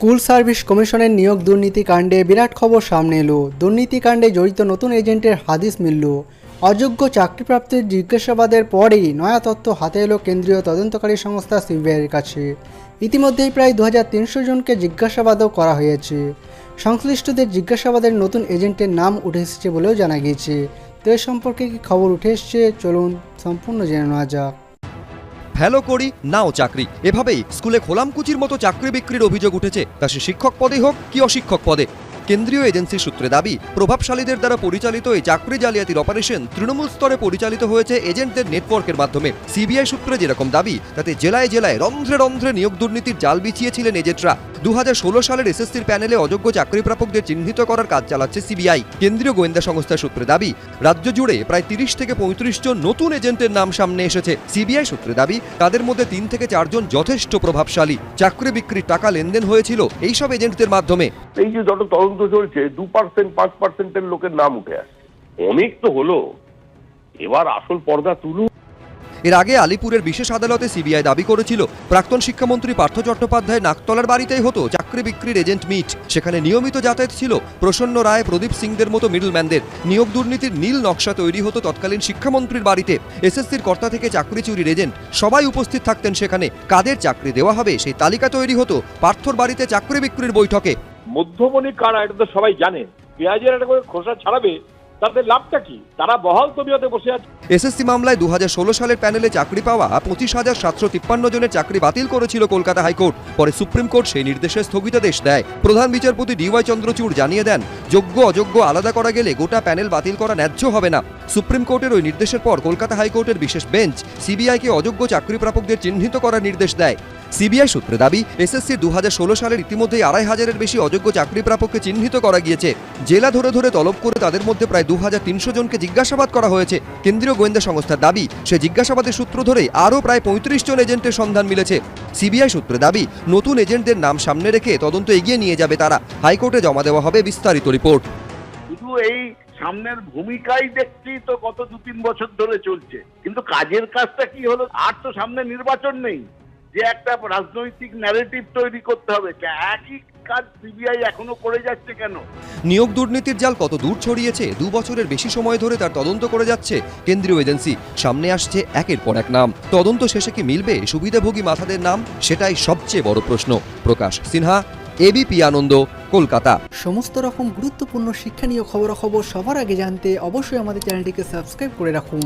School service কমিশনের নিয়োগ দুর্নীতি কাণ্ডে বিরাট খবর সামনে এলো। দুর্নীতি কাণ্ডে জড়িত নতুন এজেন্টের হাদিস মিলল। অযোগ্য চাকরিপ্রাপ্তির জিজ্ঞাসাবাদের পরেই নয়া তথ্য হাতে এলো কেন্দ্রীয় তদন্তকারী সংস্থা সিবিআইয়ের কাছে। ইতিমধ্যেই প্রায় দু হাজার তিনশো জনকে জিজ্ঞাসাবাদও করা হয়েছে। সংশ্লিষ্টদের জিজ্ঞাসাবাদের নতুন এজেন্টের নাম উঠে এসেছে বলেও জানা গিয়েছে। তো এ সম্পর্কে কি খবর উঠে এসছে? চলুন সম্পূর্ণ জেনে নেওয়া যাক। ফেলো করি, নাও চাকরি। এভাবেই স্কুলে খোলামকুচির মতো চাকরি বিক্রির অভিযোগ উঠেছে। তা সে শিক্ষক পদে হোক কি অশিক্ষক পদে। কেন্দ্রীয় এজেন্সি সূত্রে দাবি, প্রভাবশালীদের দ্বারা পরিচালিত এই চাকরি জালিয়াতির অপারেশন তৃণমূল স্তরে পরিচালিত হয়েছে এজেন্টদের নেটওয়ার্কের মাধ্যমে। সিবিআই সূত্রে যেরকম দাবি, তাতে জেলায় জেলায় রন্ধ্রে রন্ধ্রে নিয়োগ দুর্নীতির জাল বিছিয়েছিলেন এজেন্টরা। দু সালের এসএসসির প্যানেলে অযোগ্য চাকরি প্রাপকদের চিহ্নিত করার কাজ চালাচ্ছে সিবিআই। কেন্দ্রীয় গোয়েন্দা সংস্থার সূত্রে দাবি, রাজ্য জুড়ে প্রায় তিরিশ থেকে পঁয়ত্রিশ জন নতুন এজেন্টের নাম সামনে এসেছে। সিবিআই সূত্রে দাবি, তাদের মধ্যে তিন থেকে চারজন যথেষ্ট প্রভাবশালী। চাকরি বিক্রির টাকা লেনদেন হয়েছিল এইসব এজেন্টদের মাধ্যমে। এই যে যত তদন্ত চলছে দু পার্সেন্ট পাঁচ পার্সেন্টের লোকের নাম উঠে আসছে। অনেক তো হলো। এবার আসল পর্দা তুলুন। এর আগে আলিপুরের বিশেষ আদালতে সিবিআই দাবি করেছিল, প্রাক্তন শিক্ষামন্ত্রী পার্থ চট্টোপাধ্যায় নাকতলার বাড়িতেই হতো চাকরি বিক্রির এজেন্ট মিট। সেখানে নিয়মিত যাতায়াত ছিল প্রসন্ন রায়, প্রদীপ সিংদের মতো মিডলম্যানদের। নিয়োগ দুর্নীতির নীল নকশা তৈরি হতো তৎকালীন শিক্ষামন্ত্রীর বাড়িতে। এসএসসির কর্তা থেকে চাকরি চুরির এজেন্ট সবাই উপস্থিত থাকতেন সেখানে। কাদের চাকরি দেওয়া হবে সেই তালিকা তৈরি হতো পার্থর বাড়িতে চাকরি বিক্রির বৈঠকে। মধ্যমণি কারা এটা তো সবাই জানে। পেঁয়াজের একটা করে খোসা ছাড়াবে তাদের লাভটা কি? তারা বহাল তবিয়তে বসে আছে। এসএসসি মামলায় দুহাজার ষোলো সালের প্যানেলে চাকরি পাওয়া পঁচিশ হাজার সাতশো তিপ্পান্ন জনের চাকরি বাতিল করেছিল কলকাতা হাইকোর্ট। পরে সুপ্রিম কোর্ট সেই নির্দেশে স্থগিতাদেশ দেয়। প্রধান বিচারপতি ডিওয়াই চন্দ্রচূড় জানিয়ে দেন, যোগ্য অযোগ্য আলাদা করা গেলে গোটা প্যানেল বাতিল করা ন্যায্য হবে না। সুপ্রিম কোর্টের ওই নির্দেশের পর কলকাতা হাইকোর্টের বিশেষ বেঞ্চ সিবিআইকে অযোগ্য চাকরি প্রাপকদের চিহ্নিত করার নির্দেশ দেয়। সিবিআই সূত্রে দাবি, এসএসসি দু হাজার ষোলো সালের ইতিমধ্যেই আড়াই হাজারের বেশি অযোগ্য চাকরি প্রাপককে চিহ্নিত করা গিয়েছে। জেলা ধরে ধরে তলব করে তাদের মধ্যে প্রায় দু জনকে জিজ্ঞাসাবাদ করা হয়েছে। কেন্দ্রীয় গোয়েন্দা সংস্থার দাবি, সে জিজ্ঞাসাবাদের সূত্র ধরে আরও প্রায় পঁয়ত্রিশ জন এজেন্টের সন্ধান মিলেছে। সিবিআই সূত্রে দাবি, নতুন এজেন্টদের নাম সামনে রেখে তদন্ত এগিয়ে নিয়ে যাবে তারা। হাইকোর্টে জমা দেওয়া হবে বিস্তারিত রিপোর্ট। শুধু এই সামনের ভূমিকাই দেখছি তো গত দু তিন বছর ধরে চলছে। কিন্তু কাজের কাজটা কি হলো? আর তো সামনে নির্বাচন নেই। যে একটা রাজনৈতিক ন্যারেটিভ তৈরি করতে হবে। একই কাজ সিবিআই এখনও করে যাচ্ছে কেন? নিয়োগ দুর্নীতির জাল কত দূর ছড়িয়েছে? দু বছরের বেশি সময় ধরে তার তদন্ত করে যাচ্ছে কেন্দ্রীয় এজেন্সি। সামনে আসছে একের পর এক নাম। তদন্ত শেষে কি মিলবে সুবিধাভোগী মাথাদের নাম? সেটাই সবচেয়ে বড় প্রশ্ন। প্রকাশ সিনহা এবিপি আনন্দ কলকাতা। সমস্ত রকম গুরুত্বপূর্ণ শিক্ষণীয় খবরাখবর সবার আগে জানতে অবশ্যই আমাদের চ্যানেলটিকে সাবস্ক্রাইব করে রাখুন।